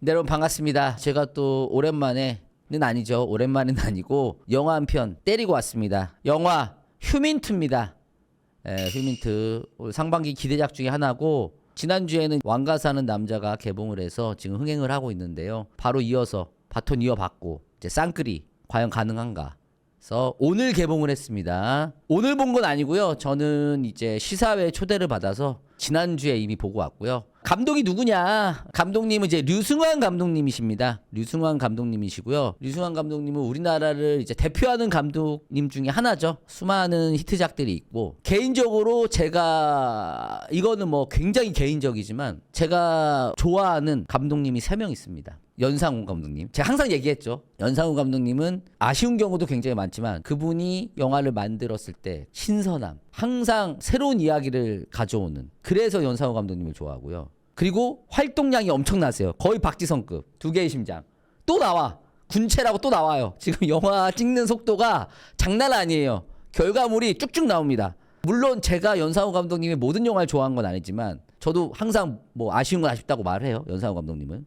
네, 여러분 반갑습니다. 제가 또 오랜만에 는 아니죠. 오랜만은 아니고 영화 한 편 때리고 왔습니다. 영화 휴민트입니다. 예, 휴민트 올 상반기 기대작 중에 하나고 지난주에는 왕가 사는 남자가 개봉을 해서 지금 흥행을 하고 있는데요. 바로 이어서 바톤 이어받고 이제 쌍끌이 과연 가능한가? 그래서 오늘 개봉을 했습니다. 오늘 본 건 아니고요. 저는 이제 시사회 초대를 받아서 지난주에 이미 보고 왔고요. 감독이 누구냐? 감독님은 이제 류승환 감독님이십니다. 류승환 감독님이시고요. 류승환 감독님은 우리나라를 이제 대표하는 감독님 중에 하나죠. 수많은 히트작들이 있고 개인적으로 제가 이거는 뭐 굉장히 개인적이지만 제가 좋아하는 감독님이 세 명 있습니다. 연상훈 감독님. 제가 항상 얘기했죠. 연상훈 감독님은 아쉬운 경우도 굉장히 많지만 그분이 영화를 만들었을 때 신선함, 항상 새로운 이야기를 가져오는. 그래서 연상훈 감독님을 좋아하고요. 그리고 활동량이 엄청나세요. 거의 박지성급. 두 개의 심장. 또 나와. 군체라고 또 나와요. 지금 영화 찍는 속도가 장난 아니에요. 결과물이 쭉쭉 나옵니다. 물론 제가 연상훈 감독님의 모든 영화를 좋아한 건 아니지만 저도 항상 뭐 아쉬운 건 아쉽다고 말해요. 연상훈 감독님은.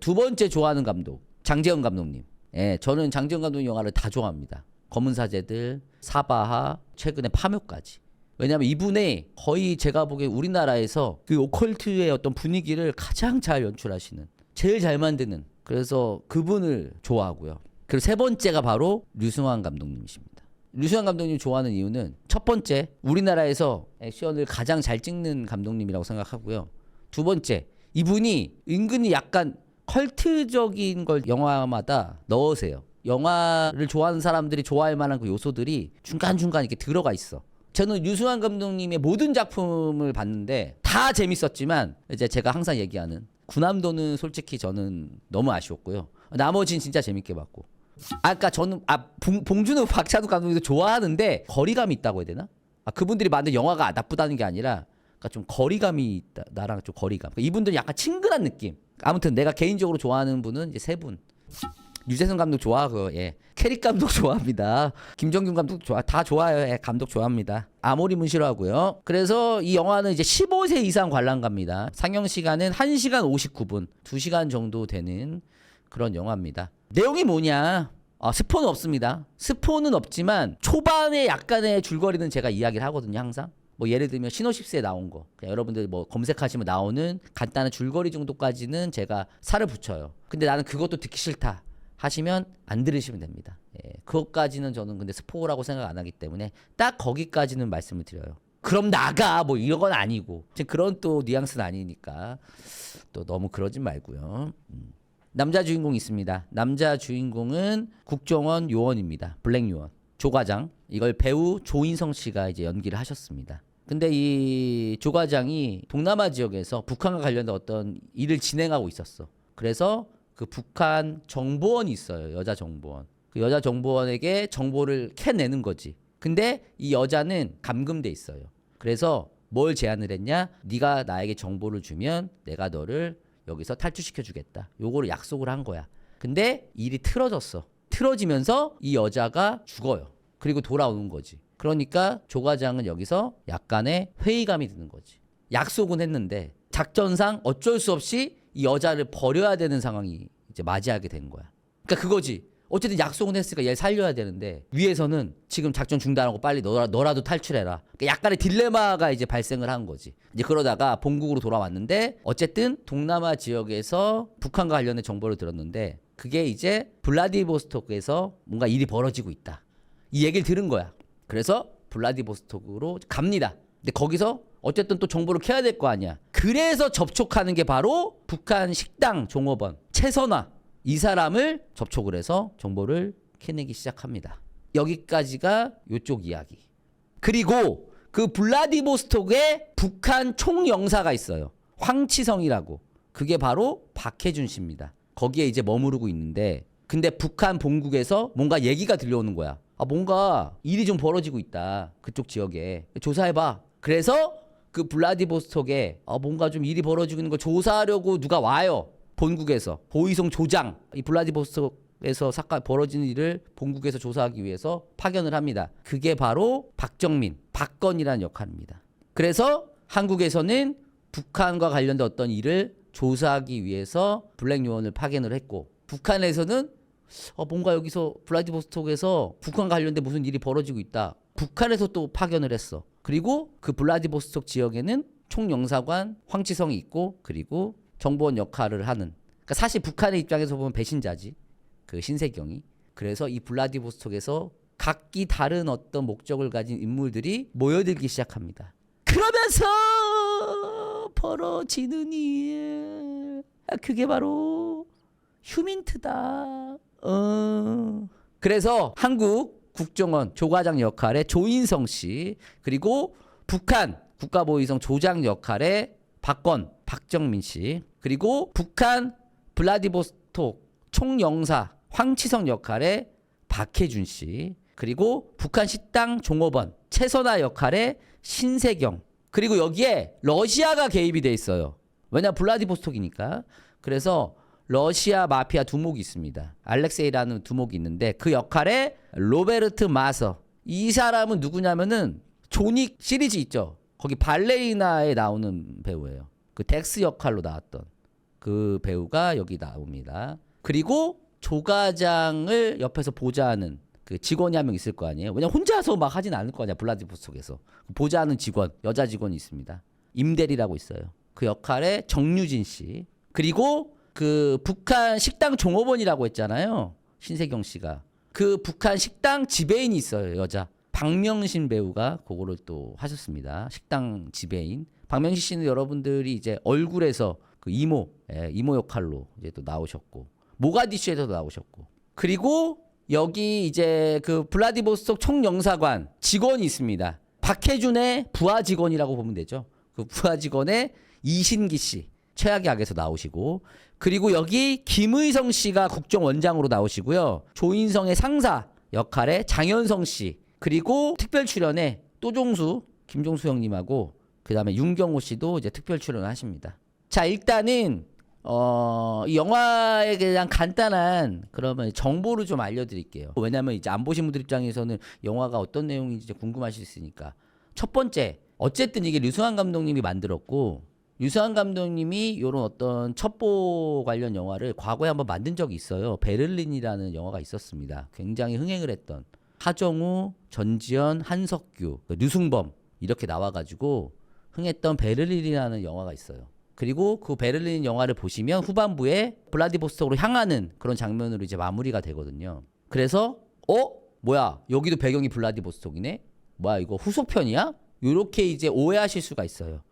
두 번째 좋아하는 감독 장재현 감독님. 예, 저는 장재현 감독 영화를 다 좋아합니다. 검은 사제들, 사바하, 최근에 파묘까지. 왜냐하면 이분의 거의 제가 보기에 우리나라에서 그 오컬트의 어떤 분위기를 가장 잘 연출하시는, 제일 잘 만드는. 그래서 그분을 좋아하고요. 그리고 세 번째가 바로 류승환 감독님이십니다. 류승환 감독님 좋아하는 이유는 첫 번째 우리나라에서 액션을 가장 잘 찍는 감독님이라고 생각하고요. 두 번째 이분이 은근히 약간 컬트적인 걸 영화마다 넣으세요. 영화를 좋아하는 사람들이 좋아할 만한 그 요소들이 중간중간 이렇게 들어가 있어. 저는 유승환 감독님의 모든 작품을 봤는데 다 재밌었지만 이제 제가 항상 얘기하는 구남도는 솔직히 저는 너무 아쉬웠고요. 나머지는 진짜 재밌게 봤고. 아까 저는 아 봉, 봉준호 박찬욱 감독님도 좋아하는데 거리감이 있다고 해야 되나? 아 그분들이 만든 영화가 나쁘다는 게 아니라 그러니까 좀 거리감이 있다. 나랑 좀 거리감. 그러니까 이분들은 약간 친근한 느낌. 아무튼 내가 개인적으로 좋아하는 분은 이제 세 분. 유재석 감독 좋아하고 예. 캐릭 감독 좋아합니다. 김정균 감독 좋아 다 좋아요. 예. 감독 좋아합니다. 아모리문 싫어하고요. 그래서 이 영화는 이제 15세 이상 관람갑니다. 상영 시간은 1시간 59분, 2시간 정도 되는 그런 영화입니다. 내용이 뭐냐? 아, 스포는 없습니다. 스포는 없지만 초반에 약간의 줄거리는 제가 이야기를 하거든요, 항상. 뭐 예를 들면 시노십스에 나온 거 그냥 여러분들 뭐 검색하시면 나오는 간단한 줄거리 정도까지는 제가 살을 붙여요. 근데 나는 그것도 듣기 싫다 하시면 안 들으시면 됩니다. 예, 그것까지는 저는 근데 스포라고 생각 안 하기 때문에 딱 거기까지는 말씀을 드려요. 그럼 나가 뭐 이런 건 아니고 그런 또 뉘앙스는 아니니까 또 너무 그러진 말고요. 음. 남자 주인공 있습니다. 남자 주인공은 국정원 요원입니다. 블랙 요원. 조과장. 이걸 배우 조인성 씨가 이제 연기를 하셨습니다. 근데 이 조과장이 동남아 지역에서 북한과 관련된 어떤 일을 진행하고 있었어. 그래서 그 북한 정보원이 있어요. 여자 정보원. 그 여자 정보원에게 정보를 캐내는 거지. 근데 이 여자는 감금돼 있어요. 그래서 뭘 제안을 했냐? 네가 나에게 정보를 주면 내가 너를 여기서 탈출시켜 주겠다. 요거를 약속을 한 거야. 근데 일이 틀어졌어. 틀어지면서 이 여자가 죽어요. 그리고 돌아오는 거지. 그러니까 조과장은 여기서 약간의 회의감이 드는 거지. 약속은 했는데 작전상 어쩔 수 없이 이 여자를 버려야 되는 상황이 이제 맞이하게 된 거야. 그러니까 그거지. 어쨌든 약속은 했으니까 얘를 살려야 되는데 위에서는 지금 작전 중단하고 빨리 너라, 너라도 탈출해라. 그러니까 약간의 딜레마가 이제 발생을 한 거지. 이제 그러다가 본국으로 돌아왔는데 어쨌든 동남아 지역에서 북한과 관련된 정보를 들었는데 그게 이제 블라디보스토크에서 뭔가 일이 벌어지고 있다. 이 얘기를 들은 거야. 그래서 블라디보스토크로 갑니다. 근데 거기서 어쨌든 또 정보를 캐야 될 거 아니야. 그래서 접촉하는 게 바로 북한 식당 종업원 최선화 이 사람을 접촉을 해서 정보를 캐내기 시작합니다. 여기까지가 요쪽 이야기. 그리고 그 블라디보스톡에 북한 총영사가 있어요. 황치성이라고. 그게 바로 박해준 씨입니다. 거기에 이제 머무르고 있는데 근데 북한 본국에서 뭔가 얘기가 들려오는 거야. 아 뭔가 일이 좀 벌어지고 있다. 그쪽 지역에. 조사해 봐. 그래서 그 블라디보스톡에 아 뭔가 좀 일이 벌어지고 있는 걸 조사하려고 누가 와요. 본국에서 보이송 조장 이 블라디보스톡에서 사건 벌어지는 일을 본국에서 조사하기 위해서 파견을 합니다. 그게 바로 박정민, 박건이라는 역할입니다. 그래서 한국에서는 북한과 관련된 어떤 일을 조사하기 위해서 블랙 요원을 파견을 했고 북한에서는 어, 뭔가 여기서 블라디보스톡에서 북한 관련된 무슨 일이 벌어지고 있다. 북한에서 또 파견을 했어. 그리고 그 블라디보스톡 지역에는 총영사관 황치성이 있고 그리고 정보원 역할을 하는. 그러니까 사실 북한의 입장에서 보면 배신자지. 그 신세경이. 그래서 이 블라디보스톡에서 각기 다른 어떤 목적을 가진 인물들이 모여들기 시작합니다. 그러면서 벌어지는 일. 아, 그게 바로 휴민트다. 어. 그래서 한국 국정원 조과장 역할의 조인성 씨 그리고 북한 국가보위성 조장 역할의 박건 박정민 씨 그리고 북한 블라디보스톡 총영사 황치성 역할의 박혜준 씨 그리고 북한 식당 종업원 최선아 역할의 신세경 그리고 여기에 러시아가 개입이 돼 있어요. 왜냐 블라디보스톡이니까. 그래서 러시아 마피아 두목이 있습니다. 알렉세이라는 두목이 있는데 그 역할에 로베르트 마서. 이 사람은 누구냐면은 조닉 시리즈 있죠. 거기 발레리나에 나오는 배우예요. 그 덱스 역할로 나왔던 그 배우가 여기 나옵니다. 그리고 조과장을 옆에서 보좌하는 그 직원이 한 명 있을 거 아니에요. 왜냐 면 혼자서 막 하진 않을 거 아니야. 블라디보스톡에서 보좌하는 직원 여자 직원이 있습니다. 임대리라고 있어요. 그 역할에 정유진 씨 그리고 그 북한 식당 종업원이라고 했잖아요. 신세경 씨가 그 북한 식당 지배인이 있어요. 여자 박명신 배우가 그거를 또 하셨습니다. 식당 지배인 박명신 씨는 여러분들이 이제 얼굴에서 그 이모 예, 이모 역할로 이제 또 나오셨고 모가디슈에서도 나오셨고 그리고 여기 이제 그 블라디보스톡 총영사관 직원이 있습니다. 박혜준의 부하 직원이라고 보면 되죠. 그 부하 직원의 이신기 씨 최악의 악에서 나오시고 그리고 여기 김의성 씨가 국정원장으로 나오시고요. 조인성의 상사 역할의 장현성 씨 그리고 특별 출연에 또종수 김종수 형님하고 그다음에 윤경호 씨도 이제 특별 출연을 하십니다. 자 일단은 어, 이 영화에 대한 간단한 그러면 정보를 좀 알려드릴게요. 왜냐하면 이제 안 보신 분들 입장에서는 영화가 어떤 내용인지 궁금하실 수 있으니까. 첫 번째, 어쨌든 이게 류승환 감독님이 만들었고 류승환 감독님이 이런 어떤 첩보 관련 영화를 과거에 한번 만든 적이 있어요. 베를린이라는 영화가 있었습니다. 굉장히 흥행을 했던 하정우, 전지현, 한석규, 류승범 이렇게 나와가지고 흥했던 베를린이라는 영화가 있어요. 그리고 그 베를린 영화를 보시면 후반부에 블라디보스톡으로 향하는 그런 장면으로 이제 마무리가 되거든요. 그래서 어 뭐야 여기도 배경이 블라디보스톡이네. 뭐야 이거 후속편이야? 이렇게 이제 오해하실 수가 있어요.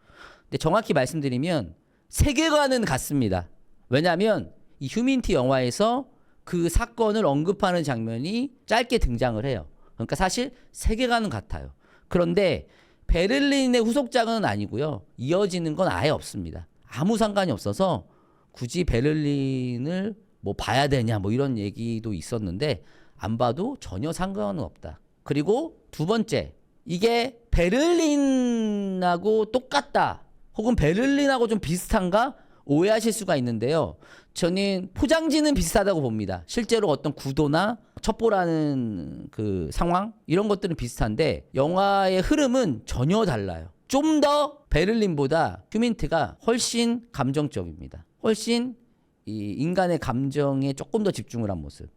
근데 정확히 말씀드리면 세계관은 같습니다. 왜냐하면 이 휴민티 영화에서 그 사건을 언급하는 장면이 짧게 등장을 해요. 그러니까 사실 세계관은 같아요. 그런데 베를린의 후속작은 아니고요. 이어지는 건 아예 없습니다. 아무 상관이 없어서 굳이 베를린을 뭐 봐야 되냐 뭐 이런 얘기도 있었는데 안 봐도 전혀 상관은 없다. 그리고 두 번째 이게 베를린하고 똑같다 혹은 베를린하고 좀 비슷한가 오해하실 수가 있는데요. 저는 포장지는 비슷하다고 봅니다. 실제로 어떤 구도나 첩보라는 그 상황 이런 것들은 비슷한데 영화의 흐름은 전혀 달라요. 좀 더 베를린보다 휴민트가 훨씬 감정적입니다. 훨씬 이 인간의 감정에 조금 더 집중을 한 모습.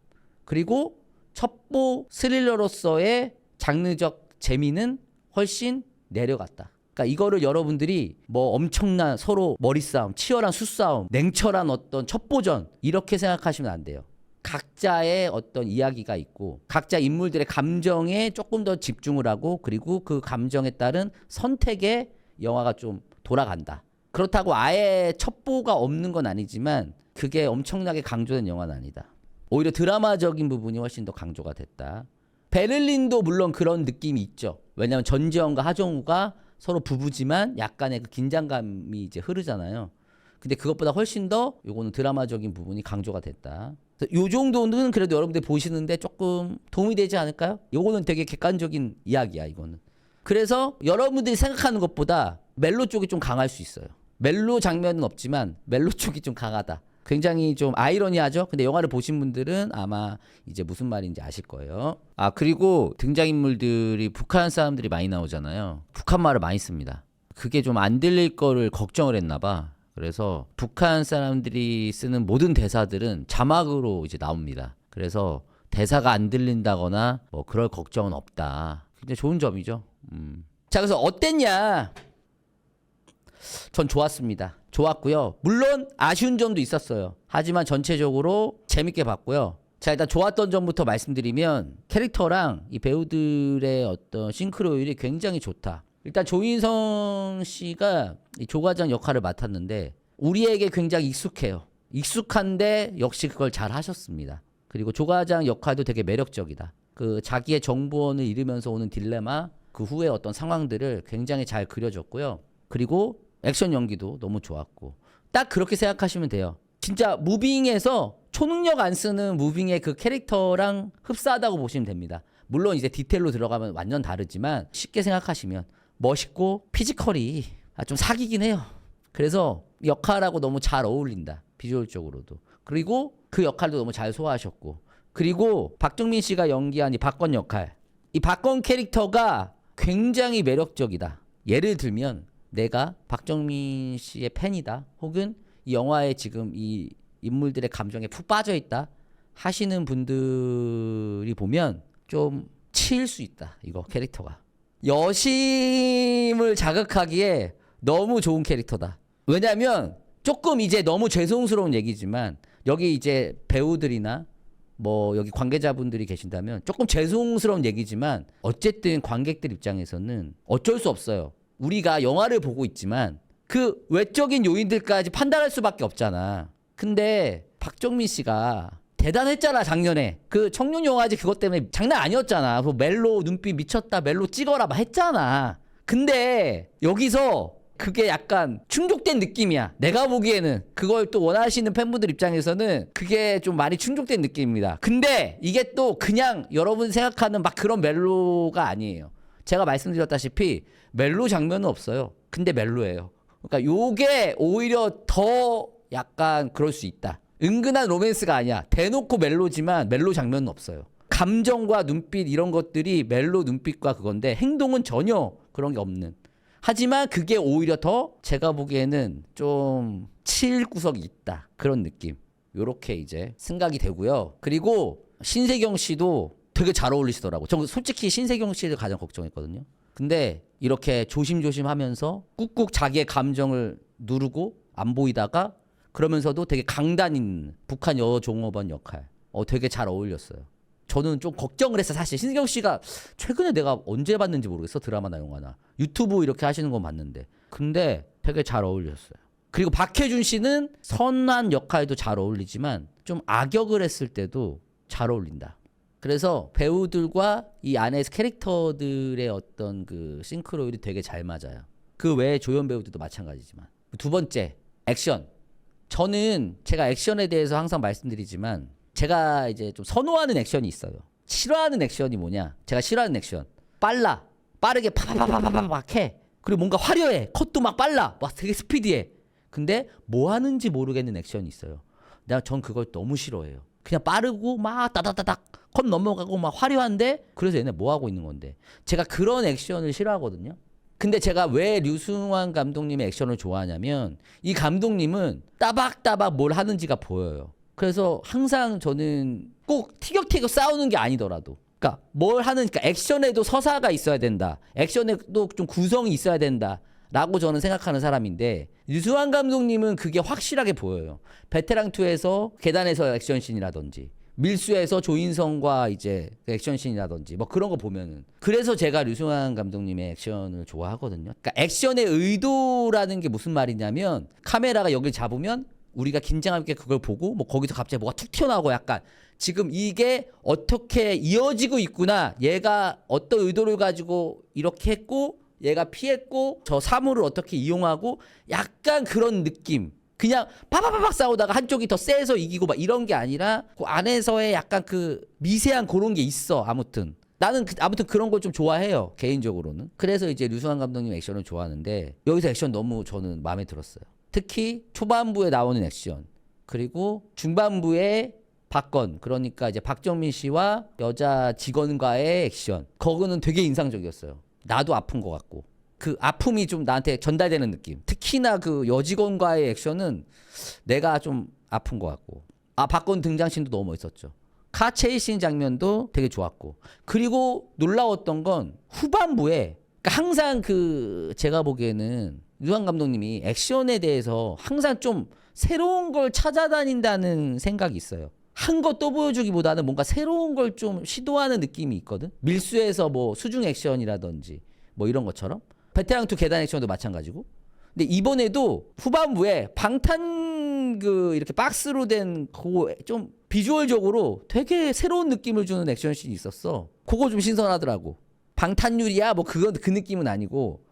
그리고 첩보 스릴러로서의 장르적 재미는 훨씬 내려갔다. 그러니까 이거를 여러분들이 뭐 엄청난 서로 머리싸움, 치열한 수싸움, 냉철한 어떤 첩보전 이렇게 생각하시면 안 돼요. 각자의 어떤 이야기가 있고 각자 인물들의 감정에 조금 더 집중을 하고 그리고 그 감정에 따른 선택에 영화가 좀 돌아간다. 그렇다고 아예 첩보가 없는 건 아니지만 그게 엄청나게 강조된 영화는 아니다. 오히려 드라마적인 부분이 훨씬 더 강조가 됐다. 베를린도 물론 그런 느낌이 있죠. 왜냐하면 전지현과 하정우가 서로 부부지만 약간의 그 긴장감이 이제 흐르잖아요. 근데 그것보다 훨씬 더 요거는 드라마적인 부분이 강조가 됐다. 요 정도는 그래도 여러분들 보시는데 조금 도움이 되지 않을까요? 요거는 되게 객관적인 이야기야, 이거는. 그래서 여러분들이 생각하는 것보다 멜로 쪽이 좀 강할 수 있어요. 멜로 장면은 없지만 멜로 쪽이 좀 강하다. 굉장히 좀 아이러니하죠? 근데 영화를 보신 분들은 아마 이제 무슨 말인지 아실 거예요. 아, 그리고 등장인물들이 북한 사람들이 많이 나오잖아요. 북한 말을 많이 씁니다. 그게 좀 안 들릴 거를 걱정을 했나 봐. 그래서 북한 사람들이 쓰는 모든 대사들은 자막으로 이제 나옵니다. 그래서 대사가 안 들린다거나 뭐 그럴 걱정은 없다. 굉장히 좋은 점이죠. 음. 자, 그래서 어땠냐? 전 좋았습니다. 좋았고요. 물론 아쉬운 점도 있었어요. 하지만 전체적으로 재밌게 봤고요. 자, 일단 좋았던 점부터 말씀드리면 캐릭터랑 이 배우들의 어떤 싱크로율이 굉장히 좋다. 일단 조인성 씨가 이 조과장 역할을 맡았는데 우리에게 굉장히 익숙해요. 익숙한데 역시 그걸 잘 하셨습니다. 그리고 조과장 역할도 되게 매력적이다. 그 자기의 정보원을 잃으면서 오는 딜레마, 그 후에 어떤 상황들을 굉장히 잘 그려줬고요. 그리고 액션 연기도 너무 좋았고 딱 그렇게 생각하시면 돼요. 진짜 무빙에서 초능력 안 쓰는 무빙의 그 캐릭터랑 흡사하다고 보시면 됩니다. 물론 이제 디테일로 들어가면 완전 다르지만 쉽게 생각하시면 멋있고 피지컬이 아, 좀 사기긴 해요. 그래서 역할하고 너무 잘 어울린다. 비주얼적으로도. 그리고 그 역할도 너무 잘 소화하셨고. 그리고 박정민 씨가 연기한 이 박건 역할. 이 박건 캐릭터가 굉장히 매력적이다. 예를 들면 내가 박정민 씨의 팬이다. 혹은 이 영화에 지금 이 인물들의 감정에 푹 빠져 있다. 하시는 분들이 보면 좀 치일 수 있다. 이거 캐릭터가. 여심을 자극하기에 너무 좋은 캐릭터다. 왜냐면 조금 이제 너무 죄송스러운 얘기지만 여기 이제 배우들이나 뭐 여기 관계자분들이 계신다면 조금 죄송스러운 얘기지만 어쨌든 관객들 입장에서는 어쩔 수 없어요. 우리가 영화를 보고 있지만 그 외적인 요인들까지 판단할 수밖에 없잖아. 근데 박정민 씨가 대단했잖아 작년에 그 청룡 영화제 그것 때문에 장난 아니었잖아. 그 멜로 눈빛 미쳤다 멜로 찍어라 막 했잖아. 근데 여기서 그게 약간 충족된 느낌이야. 내가 보기에는 그걸 또 원하시는 팬분들 입장에서는 그게 좀 많이 충족된 느낌입니다. 근데 이게 또 그냥 여러분 생각하는 막 그런 멜로가 아니에요. 제가 말씀드렸다시피 멜로 장면은 없어요. 근데 멜로예요. 그러니까 요게 오히려 더 약간 그럴 수 있다. 은근한 로맨스가 아니야. 대놓고 멜로지만 멜로 장면은 없어요. 감정과 눈빛 이런 것들이 멜로 눈빛과 그건데 행동은 전혀 그런 게 없는. 하지만 그게 오히려 더 제가 보기에는 좀 칠 구석이 있다. 그런 느낌. 요렇게 이제 생각이 되고요. 그리고 신세경 씨도 되게 잘 어울리시더라고. 저 솔직히 신세경 씨를 가장 걱정했거든요. 근데 이렇게 조심조심 하면서 꾹꾹 자기의 감정을 누르고 안 보이다가 그러면서도 되게 강단 있는 북한 여종업원 역할. 어, 되게 잘 어울렸어요. 저는 좀 걱정을 했어 사실. 신세경 씨가 최근에 내가 언제 봤는지 모르겠어 드라마나 영화나. 유튜브 이렇게 하시는 건 봤는데. 근데 되게 잘 어울렸어요. 그리고 박해준 씨는 선한 역할도 잘 어울리지만 좀 악역을 했을 때도 잘 어울린다 그래서 배우들과 이 안에서 캐릭터들의 어떤 그 싱크로율이 되게 잘 맞아요 그 외에 조연 배우들도 마찬가지지만 두 번째 액션 저는 제가 액션에 대해서 항상 말씀드리지만 제가 이제 좀 선호하는 액션이 있어요. 싫어하는 액션이 뭐냐? 제가 싫어하는 액션. 빨라. 빠르게 파파파파파팍 해. 그리고 뭔가 화려해. 컷도 막 빨라. 막 되게 스피디해. 근데 뭐 하는지 모르겠는 액션이 있어요. 내가 전 그걸 너무 싫어해요. 그냥 빠르고 막 따다다닥 컷 넘어가고 막 화려한데 그래서 얘네 뭐 하고 있는 건데. 제가 그런 액션을 싫어하거든요. 근데 제가 왜 류승환 감독님의 액션을 좋아하냐면 이 감독님은 따박따박 뭘 하는지가 보여요. 그래서 항상 저는 꼭 티격태격 싸우는 게 아니더라도 그러니까 뭘 하는 그러니까 액션에도 서사가 있어야 된다. 액션에도 좀 구성이 있어야 된다. 라고 저는 생각하는 사람인데 유수환 감독님은 그게 확실하게 보여요. 베테랑 2에서 계단에서 액션씬이라든지 밀수에서 조인성과 이제 그 액션씬이라든지 뭐 그런 거 보면은 그래서 제가 류승환 감독님의 액션을 좋아하거든요. 그러니까 액션의 의도라는 게 무슨 말이냐면 카메라가 여길 잡으면 우리가 긴장하게 그걸 보고 뭐 거기서 갑자기 뭐가 툭 튀어나오고 약간 지금 이게 어떻게 이어지고 있구나. 얘가 어떤 의도를 가지고 이렇게 했고 얘가 피했고 저 사물을 어떻게 이용하고 약간 그런 느낌. 그냥 파파파박 싸우다가 한쪽이 더 세서 이기고 막 이런 게 아니라 그 안에서의 약간 그 미세한 그런 게 있어. 아무튼 나는 그- 아무튼 그런 걸 좀 좋아해요 개인적으로는. 그래서 이제 류승환 감독님 액션을 좋아하는데 여기서 액션 너무 저는 마음에 들었어요. 특히 초반부에 나오는 액션 그리고 중반부에 박건 그러니까 이제 박정민 씨와 여자 직원과의 액션 그거는 되게 인상적이었어요. 나도 아픈 것 같고 그 아픔이 좀 나한테 전달되는 느낌. 특히나 그 여직원과의 액션은 내가 좀 아픈 것 같고. 아 박건 등장신도 너무 멋있었죠. 카 체이싱 장면도 되게 좋았고. 그리고 놀라웠던 건 후반부에 그러니까 항상 그 제가 보기에는 유한 감독님이 액션에 대해서 항상 좀 새로운 걸 찾아다닌다는 생각이 있어요. 한 것 또 보여주기보다는 뭔가 새로운 걸 좀 시도하는 느낌이 있거든. 밀수에서 뭐 수중 액션이라든지 뭐 이런 것처럼 베테랑 2 계단 액션도 마찬가지고. 근데 이번에도 후반부에 방탄 그 이렇게 박스로 된 그거 좀 비주얼적으로 되게 새로운 느낌을 주는 액션씬이 있었어. 그거 좀 신선하더라고. 방탄유리야 뭐 그건 그 느낌은 아니고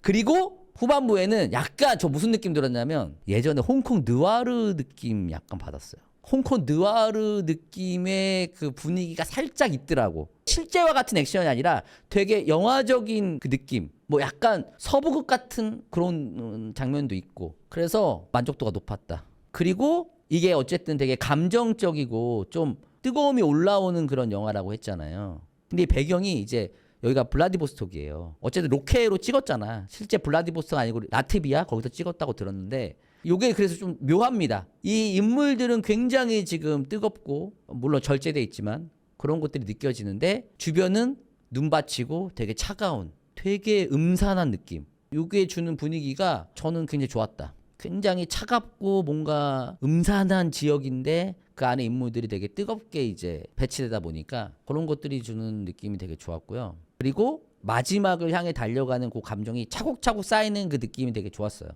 그리고 후반부에는 약간 저 무슨 느낌 들었냐면 예전에 홍콩 느와르 느낌 약간 받았어요. 홍콩 느와르 느낌의 그 분위기가 살짝 있더라고. 실제와 같은 액션이 아니라 되게 영화적인 그 느낌. 뭐 약간 서부극 같은 그런 음, 장면도 있고. 그래서 만족도가 높았다. 그리고 이게 어쨌든 되게 감정적이고 좀 뜨거움이 올라오는 그런 영화라고 했잖아요. 근데 이 배경이 이제 여기가 블라디보스톡이에요. 어쨌든 로케로 찍었잖아. 실제 블라디보스톡 아니고 라트비아 거기서 찍었다고 들었는데 요게 그래서 좀 묘합니다. 이 인물들은 굉장히 지금 뜨겁고 물론 절제돼 있지만 그런 것들이 느껴지는데 주변은 눈받치고 되게 차가운 되게 음산한 느낌. 요게 주는 분위기가 저는 굉장히 좋았다. 굉장히 차갑고 뭔가 음산한 지역인데 그 안에 인물들이 되게 뜨겁게 이제 배치되다 보니까 그런 것들이 주는 느낌이 되게 좋았고요. 그리고 마지막을 향해 달려가는 그 감정이 차곡차곡 쌓이는 그 느낌이 되게 좋았어요.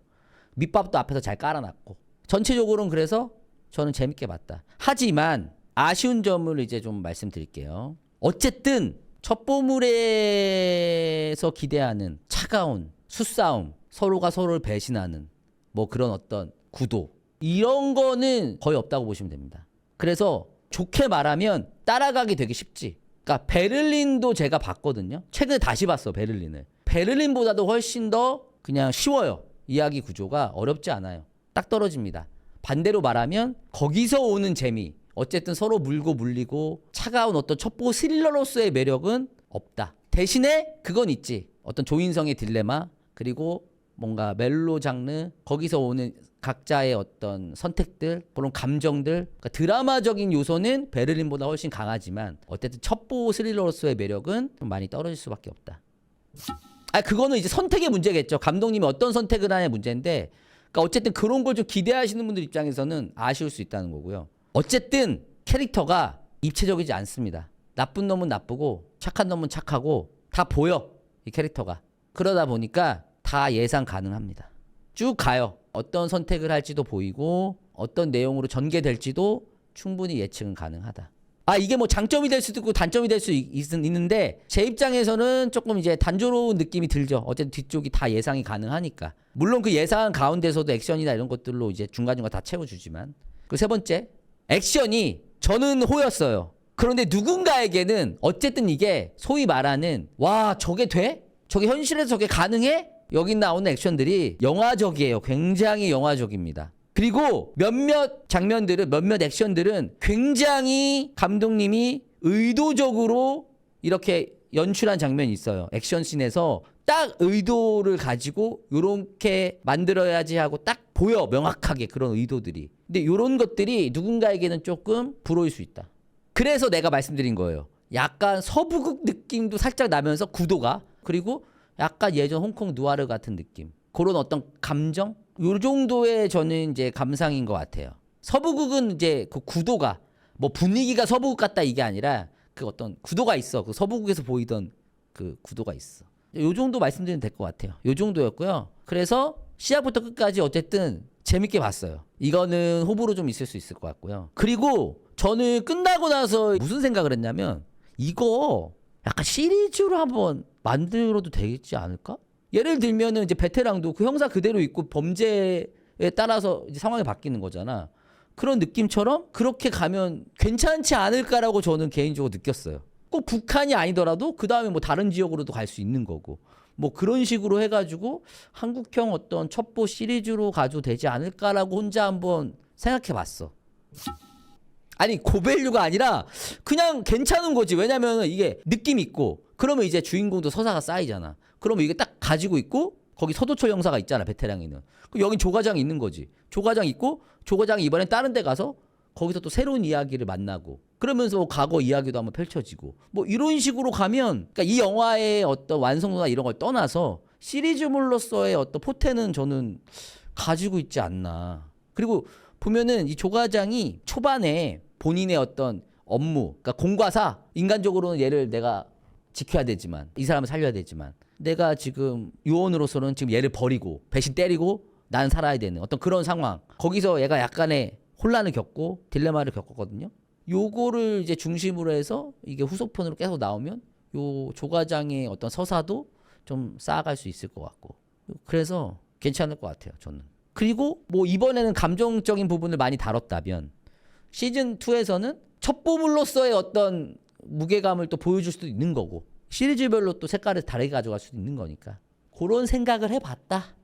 밑밥도 앞에서 잘 깔아놨고 전체적으로는 그래서 저는 재밌게 봤다. 하지만 아쉬운 점을 이제 좀 말씀드릴게요. 어쨌든 첩보물에서 기대하는 차가운 수싸움, 서로가 서로를 배신하는 뭐 그런 어떤 구도 이런 거는 거의 없다고 보시면 됩니다. 그래서 좋게 말하면 따라가기 되게 쉽지. 그러니까 베를린도 제가 봤거든요. 최근에 다시 봤어 베를린을. 베를린보다도 훨씬 더 그냥 쉬워요. 이야기 구조가 어렵지 않아요. 딱 떨어집니다. 반대로 말하면 거기서 오는 재미. 어쨌든 서로 물고 물리고 차가운 어떤 첩보 스릴러로서의 매력은 없다. 대신에 그건 있지. 어떤 조인성의 딜레마 그리고 뭔가 멜로 장르 거기서 오는 각자의 어떤 선택들 그런 감정들 그러니까 드라마적인 요소는 베를린보다 훨씬 강하지만 어쨌든 첩보 스릴러로서의 매력은 좀 많이 떨어질 수밖에 없다. 아 그거는 이제 선택의 문제겠죠. 감독님이 어떤 선택을 하냐의 문제인데 그러니까 어쨌든 그런 걸 좀 기대하시는 분들 입장에서는 아쉬울 수 있다는 거고요. 어쨌든 캐릭터가 입체적이지 않습니다. 나쁜 놈은 나쁘고 착한 놈은 착하고 다 보여 이 캐릭터가 그러다 보니까 다 예상 가능합니다. 쭉 가요. 어떤 선택을 할지도 보이고 어떤 내용으로 전개될지도 충분히 예측은 가능하다. 아 이게 뭐 장점이 될 수도 있고 단점이 될 수 있는데 제 입장에서는 조금 이제 단조로운 느낌이 들죠. 어쨌든 뒤쪽이 다 예상이 가능하니까. 물론 그 예상 가운데서도 액션이나 이런 것들로 이제 중간중간 다 채워주지만 그 세 번째 액션이 저는 호였어요. 그런데 누군가에게는 어쨌든 이게 소위 말하는 와 저게 돼? 저게 현실에서 저게 가능해? 여기 나오는 액션들이 영화적이에요. 굉장히 영화적입니다. 그리고 몇몇 장면들은 몇몇 액션들은 굉장히 감독님이 의도적으로 이렇게 연출한 장면이 있어요. 액션씬에서 딱 의도를 가지고 요렇게 만들어야지 하고 딱 보여 명확하게 그런 의도들이. 근데 요런 것들이 누군가에게는 조금 불호일 수 있다. 그래서 내가 말씀드린 거예요. 약간 서부극 느낌도 살짝 나면서 구도가 그리고 약간 예전 홍콩 누아르 같은 느낌. 그런 어떤 감정? 요 정도의 저는 이제 감상인 것 같아요. 서부극은 이제 그 구도가 뭐 분위기가 서부극 같다 이게 아니라 그 어떤 구도가 있어. 그 서부극에서 보이던 그 구도가 있어. 요 정도 말씀드리면 될 것 같아요. 요 정도였고요. 그래서 시작부터 끝까지 어쨌든 재밌게 봤어요. 이거는 호불호 좀 있을 수 있을 것 같고요. 그리고 저는 끝나고 나서 무슨 생각을 했냐면 이거 약간 시리즈로 한번 만들어도 되겠지 않을까? 예를 들면은 이제 베테랑도 그 형사 그대로 있고 범죄에 따라서 이제 상황이 바뀌는 거잖아. 그런 느낌처럼 그렇게 가면 괜찮지 않을까라고 저는 개인적으로 느꼈어요. 꼭 북한이 아니더라도 그 다음에 뭐 다른 지역으로도 갈 수 있는 거고. 뭐 그런 식으로 해가지고 한국형 어떤 첩보 시리즈로 가도 되지 않을까라고 혼자 한번 생각해 봤어. 아니 고밸류가 아니라 그냥 괜찮은 거지. 왜냐면 이게 느낌 있고 그러면 이제 주인공도 서사가 쌓이잖아. 그럼 이게 딱 가지고 있고 거기 서도철 형사가 있잖아 베테랑에는. 그럼 여기 조과장이 있는 거지. 조과장 있고 조과장이 이번엔 다른 데 가서 거기서 또 새로운 이야기를 만나고 그러면서 뭐 과거 이야기도 한번 펼쳐지고 뭐 이런 식으로 가면 그러니까 이 영화의 어떤 완성도나 이런 걸 떠나서 시리즈물로서의 어떤 포텐은 저는 가지고 있지 않나. 그리고 보면은 이 조과장이 초반에 본인의 어떤 업무, 그러니까 공과사, 인간적으로는 얘를 내가 지켜야 되지만 이 사람을 살려야 되지만 내가 지금 요원으로서는 지금 얘를 버리고 배신 때리고 난 살아야 되는 어떤 그런 상황. 거기서 얘가 약간의 혼란을 겪고 딜레마를 겪었거든요. 요거를 이제 중심으로 해서 이게 후속편으로 계속 나오면 요 조과장의 어떤 서사도 좀 쌓아갈 수 있을 것 같고 그래서 괜찮을 것 같아요 저는 그리고 뭐 이번에는 감정적인 부분을 많이 다뤘다면 시즌 2에서는 첩보물로서의 어떤 무게감을 또 보여줄 수도 있는 거고 시리즈별로 또 색깔을 다르게 가져갈 수도 있는 거니까 그런 생각을 해봤다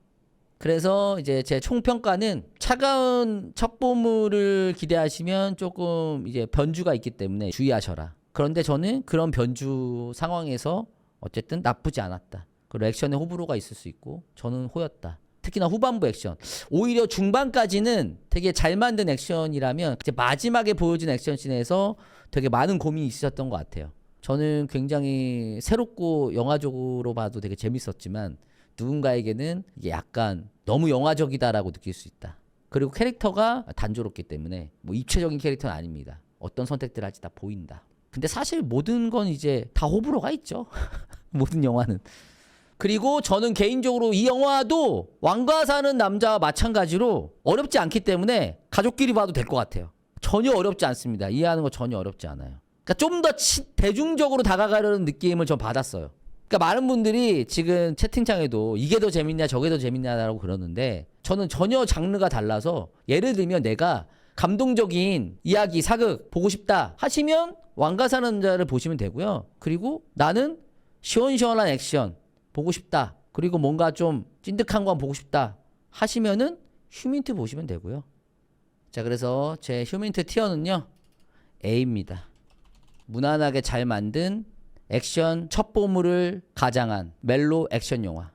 그래서 이제 제 총평가는 차가운 첩보물을 기대하시면 조금 이제 변주가 있기 때문에 주의하셔라. 그런데 저는 그런 변주 상황에서 어쨌든 나쁘지 않았다. 그리고 액션에 호불호가 있을 수 있고 저는 호였다. 특히나 후반부 액션. 오히려 중반까지는 되게 잘 만든 액션이라면 이제 마지막에 보여준 액션 씬에서 되게 많은 고민이 있으셨던 것 같아요. 저는 굉장히 새롭고 영화적으로 봐도 되게 재밌었지만 누군가에게는 이게 약간 너무 영화적이다라고 느낄 수 있다. 그리고 캐릭터가 단조롭기 때문에 뭐 입체적인 캐릭터는 아닙니다. 어떤 선택들을 할지 다 보인다. 근데 사실 모든 건 이제 다 호불호가 있죠. 모든 영화는. 그리고 저는 개인적으로 이 영화도 왕과 사는 남자와 마찬가지로 어렵지 않기 때문에 가족끼리 봐도 될 것 같아요. 전혀 어렵지 않습니다. 이해하는 거 전혀 어렵지 않아요. 그러니까 좀 더 대중적으로 다가가려는 느낌을 전 받았어요. 그러니까 많은 분들이 지금 채팅창에도 이게 더 재밌냐 저게 더 재밌냐라고 그러는데 저는 전혀 장르가 달라서 예를 들면 내가 감동적인 이야기 사극 보고 싶다 하시면 왕가 사는 남자를 보시면 되고요. 그리고 나는 시원시원한 액션 보고 싶다. 그리고 뭔가 좀 찐득한 거 보고 싶다 하시면은 휴민트 보시면 되고요. 자 그래서 제 휴민트 티어는요 A입니다. 무난하게 잘 만든 액션 첩보물을 가장한 멜로 액션 영화.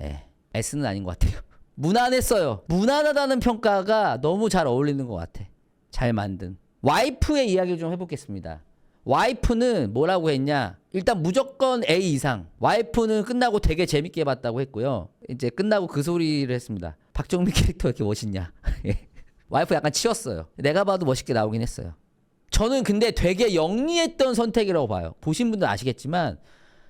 예, S는 아닌 것 같아요. 무난했어요. 무난하다는 평가가 너무 잘 어울리는 것 같아. 잘 만든. 와이프의 이야기를 좀 해보겠습니다. 와이프는 뭐라고 했냐? 일단 무조건 A 이상. 와이프는 끝나고 되게 재밌게 봤다고 했고요. 이제 끝나고 그 소리를 했습니다. 박정민 캐릭터 왜 이렇게 멋있냐? 예. 와이프 약간 치웠어요. 내가 봐도 멋있게 나오긴 했어요. 저는 근데 되게 영리했던 선택이라고 봐요. 보신 분들 아시겠지만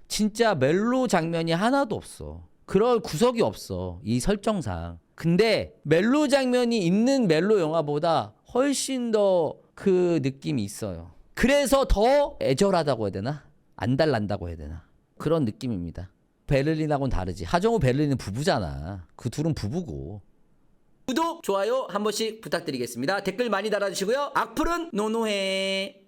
진짜 멜로 장면이 하나도 없어. 그럴 구석이 없어. 이 설정상. 근데 멜로 장면이 있는 멜로 영화보다 훨씬 더 그 느낌이 있어요. 그래서 더 애절하다고 해야 되나? 안 달란다고 해야 되나? 그런 느낌입니다. 베를린하고는 다르지. 하정우 베를린은 부부잖아. 그 둘은 부부고. 구독, 좋아요 한 번씩 부탁드리겠습니다. 댓글 많이 달아주시고요. 악플은 노노해.